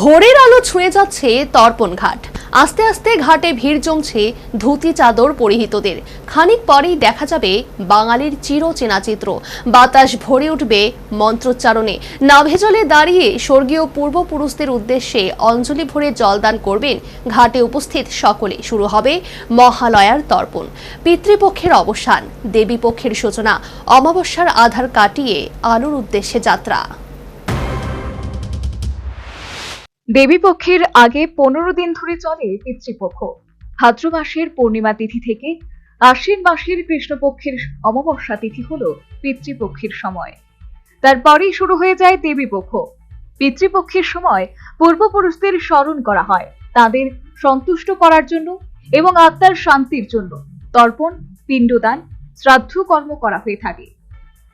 ভোরের আলো ছুঁয়ে যাচ্ছে তর্পণ ঘাট। আস্তে আস্তে ঘাটে ভিড় জমছে ধুতি চাদর পরিহিতদের। খানিক পরেই দেখা যাবে বাঙালির চিরচেনা চিত্র বাতাস ভরে উঠবে মন্ত্রোচ্চারণে। নাভে জলে দাঁড়িয়ে স্বর্গীয় পূর্বপুরুষদের উদ্দেশ্যে অঞ্জলি ভরে জলদান করবেন ঘাটে উপস্থিত সকলে। শুরু হবে মহালয়ার তর্পণ। পিতৃপক্ষের অবসান, দেবীপক্ষের সূচনা, অমাবস্যার আধার কাটিয়ে আলোর উদ্দেশ্যে যাত্রা। দেবীপক্ষের আগে পনেরো দিন ধরে চলে পিতৃপক্ষ। ভাদ্র মাসের পূর্ণিমা তিথি থেকে আশ্বিন মাসের কৃষ্ণপক্ষের অমাবস্যা তিথি হল পিতৃপক্ষের সময়। তারপরেই শুরু হয়ে যায় দেবীপক্ষ। পিতৃপক্ষের সময় পূর্বপুরুষদের স্মরণ করা হয়, তাদের সন্তুষ্ট করার জন্য এবং আত্মার শান্তির জন্য। তর্পণ, পিণ্ডদান, শ্রাদ্ধ কর্ম করা হয়ে থাকে।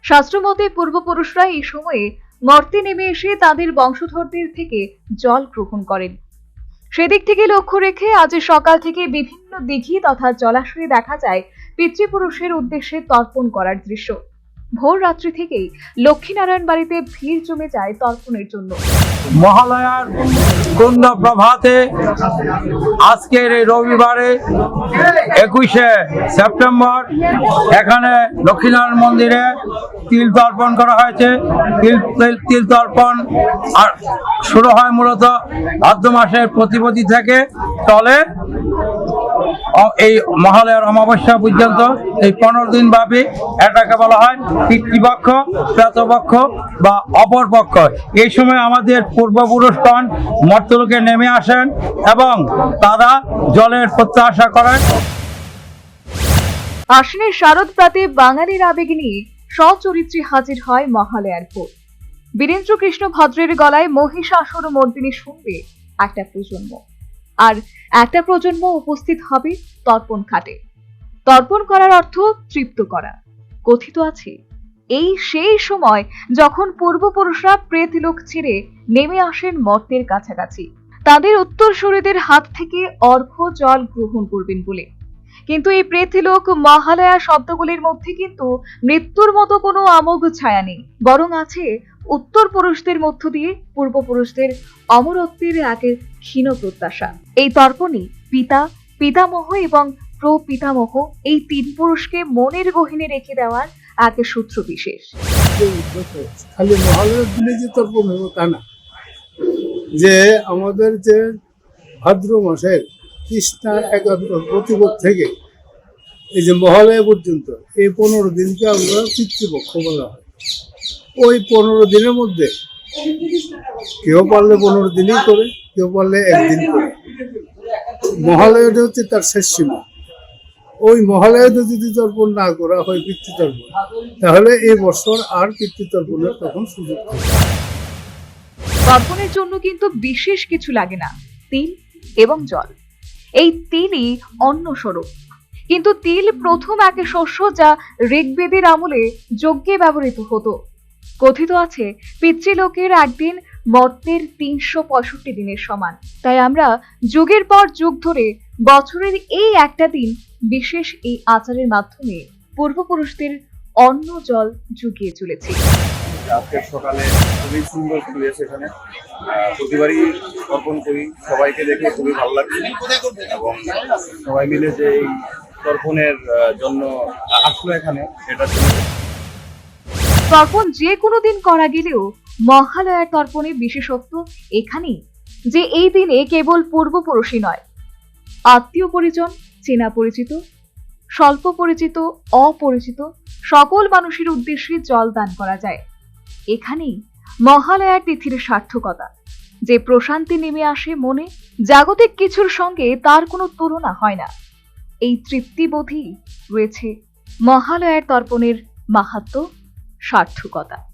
শাস্ত্রমতে পূর্বপুরুষরা এই সময়ে মর্তে নেমে এসে তাদের বংশধরদের থেকে জল গ্রহণ করেন। সেদিক থেকে লক্ষ্য রেখে আজ সকাল থেকে বিভিন্ন দিঘি তথা জলাশয়ে দেখা যায় পিতৃপুরুষের উদ্দেশ্যে তর্পণ করার দৃশ্য। ভোর রাত্রি থেকেই লক্ষ্মীনারায়ণ বাড়িতে ভিড় জমে যায় তর্পণের জন্য। মহালয়ার কুন্দ প্রভাতে আজকের এই রবিবারে একুশে সেপ্টেম্বর এখানে লক্ষ্মীনারায়ণ মন্দিরে তিল তর্পণ করা হয়েছে। তিল তিল- তিল তর্পণ আর শুরু হয় মূলত ভাদ্র মাসের প্রতিপতি থেকে অ- এই মহালয়ার অমাবস্যা পর্যন্ত, এই পনেরো দিন ব্যাপী এটাকে বলা হয় পিতৃপক্ষ, প্রেতপক্ষ বা অপর পক্ষ এই সময় আমাদের পূর্বপুরুষগণ মর্তলোকে নেমে আসেন এবং তারা জলের প্রত্যাশা করেন। আশ্বিনের শারদ প্রাতে বাঙালির আবেগ নিয়ে সচরিত্রে হাজির হয় মহালয়ার ভোর বীরেন্দ্র কৃষ্ণ ভদ্রের গলায় মহিষাসুর মর্দিনী শুনবে একটা প্রজন্ম। আর একটা প্রজন্ম উপস্থিত হবে তর্পণ খাটে। তর্পণ করার অর্থ তৃপ্ত করা। কথিত আছে এই সেই সময় যখন পূর্বপুরুষরা প্রেতলোক ছেড়ে নেমে আসেন মর্তের কাছাকাছি, তাদের উত্তরসূরিদের হাত থেকে অর্ঘ জল গ্রহণ করবেন বলে। কিন্তু এই প্রেতলোক মহালয়া শব্দগুলির মধ্যে কিন্তু মৃত্যুর মতো কোনো আমোঘ ছায়া নেই, বরং আছে উত্তর পুরুষদের মধ্য দিয়ে পূর্বপুরুষদের অমরত্বের একের ক্ষীণ প্রত্যাশা। এই তর্পণে পিতা, পিতামহ এবং প্রপিতামহ এই তিন পুরুষকে মনের গহিনে রেখে দেওয়ার এক সূত্র বিশেষ। খালি দিনে যে যে আমাদের যে ভাদ্র মাসের কৃষ্ণা একাদশ প্রতিপদ থেকে এই যে মহালয়া পর্যন্ত এই পনেরো দিনকে আমরা পিতৃপক্ষ বলা হয়। ওই পনেরো দিনের মধ্যে কেউ পারলে পনেরো দিনই করে, কেউ পারলে একদিন করে। মহালয়াটা হচ্ছে তার শেষ সীমা। ওই মহালয়াতে যদি তর্পণ না করা হয় পিতৃতর্পণ, তাহলে এই বছর আর পিতৃতর্পণের তখন সুযোগ তর্পণের জন্য কিন্তু বিশেষ কিছু লাগে না, তিল এবং জল। এই তিলই অন্য স্বরূপ। কিন্তু তিল প্রথম এক শস্য যা ঋগ্বেদের আমলে যজ্ঞে ব্যবহৃত হতো। কথিত আছে, পিতৃলোকের একদিন মর্তের তিনশো পঁয়ষট্টি দিনের সমান। তাই আমরা যুগের পর যুগ ধরে বছরের এই একটা দিন বিশেষ এই আচারের মাধ্যমে পূর্বপুরুষদের অন্ন জল জুগিয়ে চলেছি আজকে সকালে খুবই সুন্দর পরিবেশ এখানে। প্রতিবারই তর্পণ করি। সবাইকে দেখে খুবই ভালো লাগছে। এবং সবাই মিলে যে এই তর্পণের জন্য আসলো এখানে এটা তর্পণ যে কোনো দিন করা গেলেও মহালয়ার তর্পণে বিশেষত্ব এখানেই, যে এই দিনে কেবল পূর্বপুরুষই নয়। আত্মীয় পরিজন, চেনা পরিচিত, স্বল্প পরিচিত, অপরিচিত, সকল মানুষের উদ্দেশ্যে জল দান করা যায়। এখানেই মহালয়ার তিথির সার্থকতা, যে প্রশান্তি নেমে আসে মনে, জাগতিক কিছুর সঙ্গে তার কোনো তুলনা হয় না। এই তৃপ্তিবোধই রয়েছে মহালয়ার তর্পণের মাহাত্ম্য সার্থকতা।